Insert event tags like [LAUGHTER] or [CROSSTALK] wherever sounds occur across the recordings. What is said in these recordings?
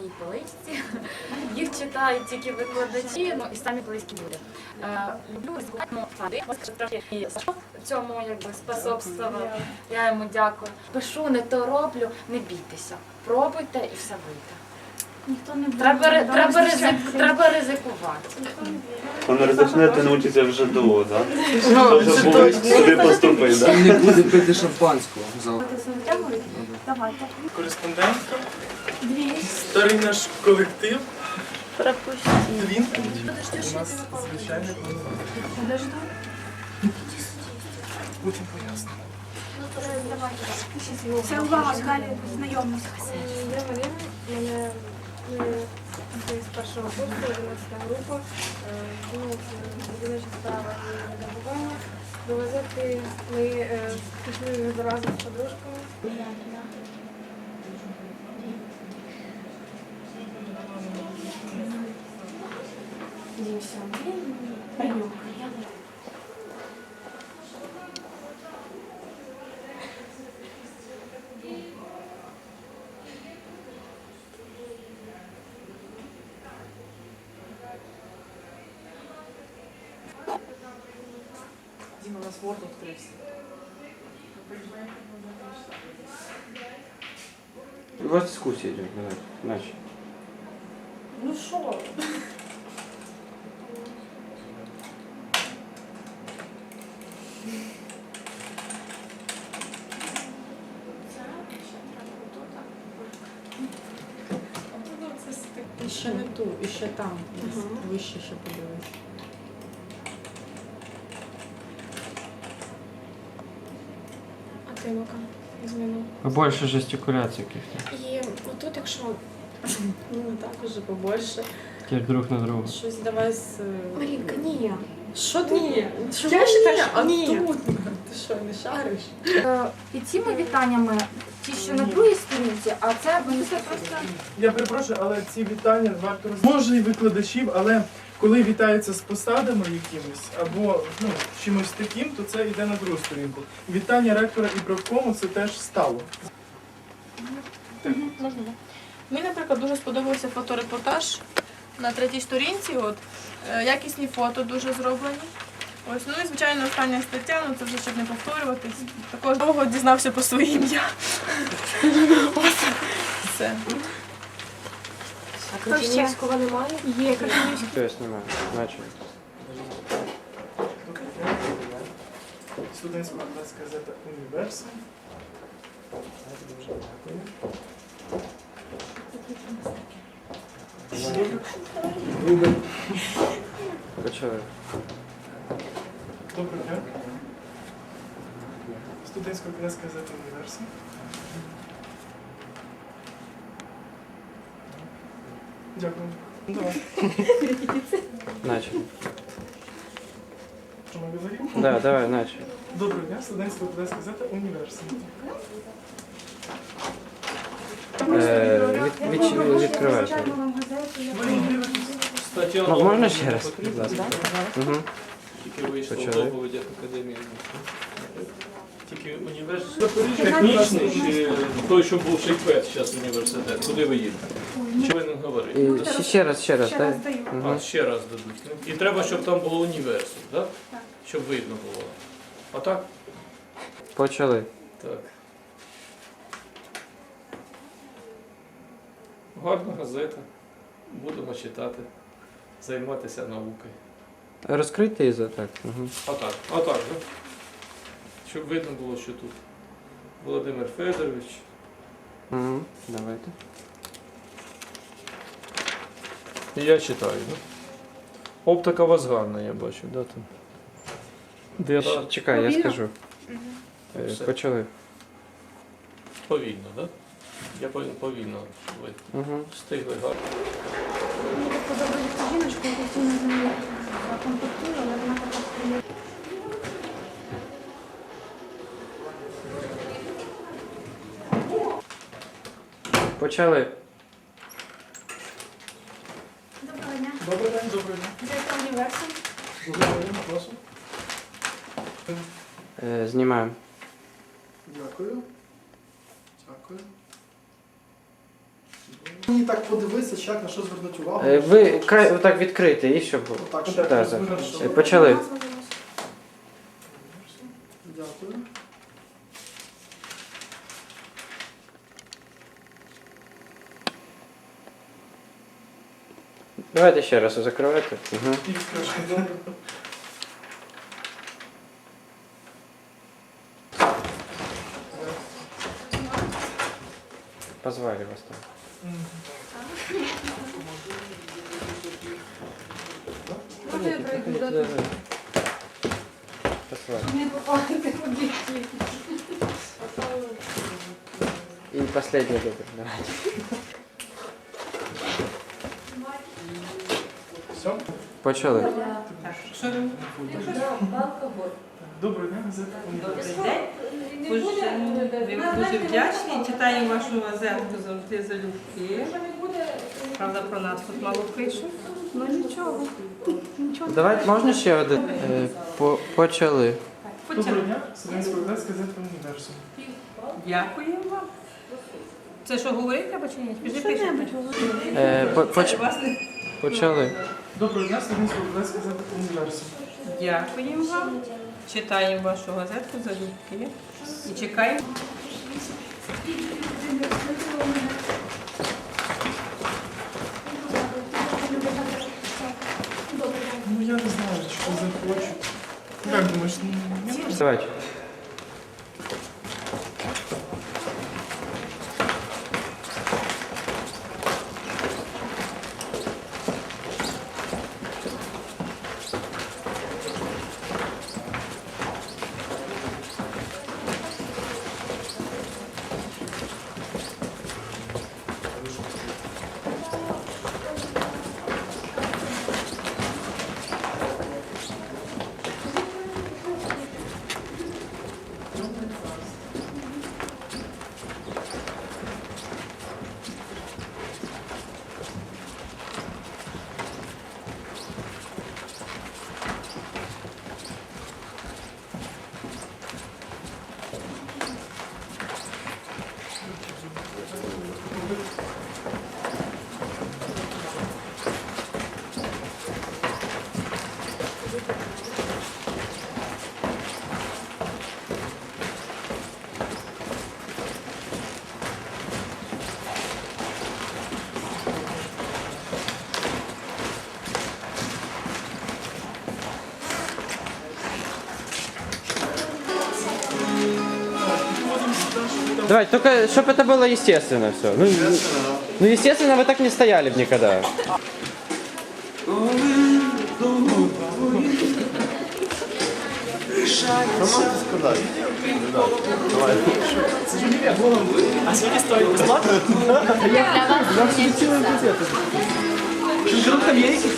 моїй поличці. Їх читають тільки викладачі, ну і самі близькі люди. Е, Люблю ризикувати, ну, фанди. Трохи і Сашко цьому якби способствував. Я йому дякую. Пишу, не то роблю, не бійтеся. Пробуйте і все вийде. Ніхто не буде. Треба, ри- треба, ризик, треба ризикувати. Он розпочнете научиться вже до, так? Ну, сюди поступити, так? Не буде пити шампанського. Зал. Давайте. Кореспондентка. Старий наш колектив. Пропусти. У нас звичайно потім пояснимо. Це увага, далі знайомимося. Я Марина, мене з першого курсу, 11 група, ну, будівнича справа і видобування. До ми е, пішли разом з подружками. Діма, у нас Word відкрився. У вас дискусія йде, наче. Ну що? Ще не ту, і ще там. Вище ще подивись. А ти ну-ка, зміну. Побольше жестикуляций каких-то. І отут, якщо ну так уже побольше, Теперь друг на друга. щось давай з. е, Марінка, ні. Що ні? Чому Я ні? вважаю, А ні. тут? Ти що, не шариш? Е, І цими вітаннями, ті, що на другій сторінці, а це вони просто Я перепрошую, але ці вітання варто роз... Може і викладачів, але коли вітаються з посадами якимись або ну, чимось таким, то це йде на другу сторінку. Вітання ректора і правкому це теж стало. Можна. Мені, наприклад, дуже сподобався фоторепортаж на третій сторінці. От, е, якісні фото дуже зроблені. Ось, ну і звичайно, остання стаття, ну це вже щоб не повторюватись. Також довго дізнався про своє ім'я. [LAUGHS] Все. А Кочинівського немає? Є. Все, я знімаю, наче. Студентська газета Універсум. Почали. Доброго дня. Студентська газета Універсум. Дякую. Ну, давай. [LAUGHS] Наче. Що ми говоримо? Да, давай, наче. Доброго дня, студентська адвокатська газета Універсум. Е, від, від. Стаття Ну, можна ще раз, будь ласка? Угу. Тільки вийшла в Почали. доповіді академії. Тільки університет технічний чи той, що був Шейпет, зараз університет. Куди ви їдете? Чи ви не говорите? Ще, ще раз, ще раз, Ще раз даю. А, ще раз дадуть. І треба, щоб там було університет, так? Щоб видно було. А так? Почали. Так. Гарна газета. Будемо читати, займатися наукою. Розкрийте і за так. Угу. Отак, отак, да? Щоб видно було, що тут. Володимир Федорович. Угу. Давайте. І я читаю, да? Оптика у вас гарна, я бачу, да, там. Де Щ- Чекай, я скажу. Е, Все. Почали. повільно, так? Да? Я повинен повільно ви Угу. встигли гарно. Мені так подобається жіночку, я постійно з нею контактую, але вона Почали. Доброго дня. Добрий день, добрий день. Директор університету. Добрий день, прошу. Е, знімаємо. Дякую. Дякую. Мені так подивитися, як на що звернути увагу. Е, Ви край отак відкрити і щоб. Так, Так, щоб Так, так, так. хорошо. Е, Почали. Дякую. Давайте ще раз закривайте. Угу. І відкриваю. Добре. Позвали вас там. Мгм. Можна я пройду, да? Да, да. Позвали. Не попадати в об'єктив. И последний добрый, давайте. Все? Почали. Дня, газета. Добрий день. Ми дуже вдячні. Читаємо вашу газетку завжди залюбки. Правда, про нас тут мало пишуть. Ну нічого. Давайте, можна ще один? Е, по, почали. Доброго дня, Селенський Олег, газета Універсум. Дякуємо вам. Це що говорити треба чи ні? Пішли пишемо. Е, по, поч, почали. Доброго дня, Селенський Олег, газета Універсум. Дякуємо вам. Читаємо вашу газетку залюбки. І чекаємо. Ну я не знаю, що захочу. Як думаєш. Давайте. Давайте, только чтобы это было естественно все. Ну, ну, ну, естественно, вы так не стояли бы никогда. А скільки стоїть безплатно? Шункрут там є якийсь?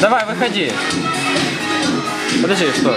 Давай, выходи. Подожди, что?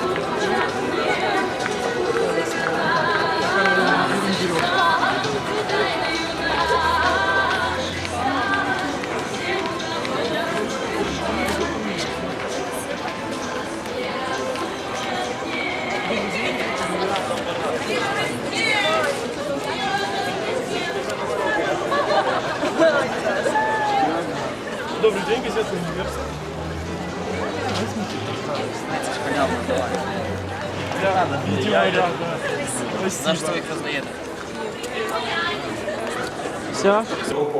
Понятно, давай. Я йду. За? Все.